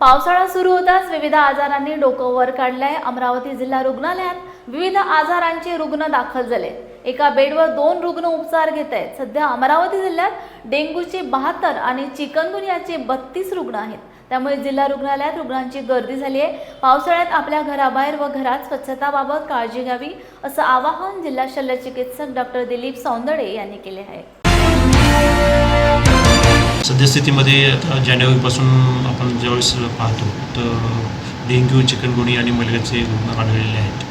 पावसाळा सुरू होताच विविध आजारांनी डोकं वर काढलंय. अमरावती जिल्हा रुग्णालयात विविध आजारांचे रुग्ण दाखल झाले. एका बेडवर दोन रुग्ण उपचार घेत आहेत. सध्या अमरावती जिल्ह्यात डेंग्यूचे बहात्तर आणि चिकनगुनियाचे बत्तीस रुग्ण आहेत. त्यामुळे जिल्हा रुग्णालयात रुग्णांची गर्दी झाली आहे. पावसाळ्यात आपल्या घराबाहेर व घरात स्वच्छताबाबत काळजी घ्यावी असं आवाहन जिल्हा शल्य चिकित्सक डॉक्टर दिलीप सौंदडे यांनी केले आहे. सद्यस्थितीमध्ये आता जानेवारीपासून आपण ज्यावेळेस पाहतो तर डेंग्यू चिकनगुणी आणि मलेरियाचे रुग्ण आढळलेले आहेत.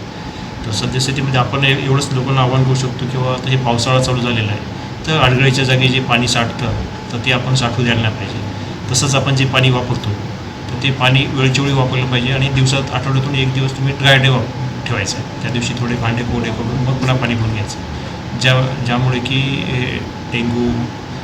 तर सद्यस्थितीमध्ये आपण एवढंच लोकांना आव्हान करू शकतो किंवा आता हे पावसाळा चालू झालेला आहे तर आडगळीच्या जागी जे पाणी साठतं तर ते आपण साठवू द्यायला नाही पाहिजे. तसंच आपण जे पाणी वापरतो तर ते पाणी वेळच्या वेळी वापरलं पाहिजे आणि दिवसात आठवड्यातून एक दिवस तुम्ही ड्राय डे वाप ठेवायचा. आहे त्या दिवशी थोडे भांडे कोरडे करून मग पुन्हा पाणी भरून घ्यायचं. ज्या ज्यामुळे की डेंगू डेंग्यू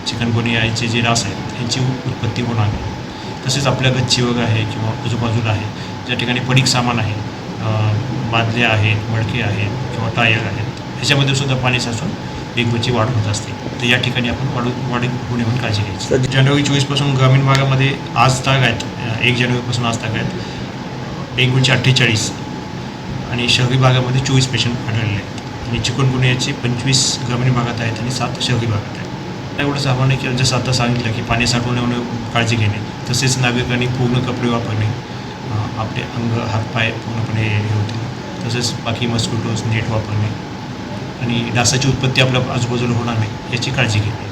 चिकनगुनियाचे जे डास आहेत यांची उत्पत्ती होणार नाही तसेच आपल्या गच्ची वगैरे आहे किंवा आजूबाजूला आहे ज्या ठिकाणी पडीक सामान आहे अं, बादल्या आहेत मडके आहेत किंवा टायर आहेत ह्याच्यामध्ये सुद्धा पाणी साचून डेंग्यूची वाढ होत असते. तर या ठिकाणी आपण वाढ वाढ नये म्हणून काळजी घ्यायची. जानेवारी चोवीसपासून ग्रामीण भागामध्ये आज ताग आहेत एक जानेवारीपासून आज ताग आहेत. डेंग्यूचे अठ्ठेचाळीस आणि शहरी भागामध्ये चोवीस पेशंट आढळले आहेत. आणि चिकनगुन्ह्याचे पंचवीस ग्रामीण भागात आहेत आणि सात शहरी भागात आहेत. एवढंच आव्हान आहे की जसं आता सांगितलं की पाणी साठवून येऊन काळजी घेणे तसेच नागरिकांनी पूर्ण कपडे वापरणे आपले अंग हातपाय पूर्णपणे हे होते तसेच बाकी मस्किटोज नेट वापरणे आणि डासाची उत्पत्ती आपल्या आजूबाजूला होणार नाही याची काळजी घेणे.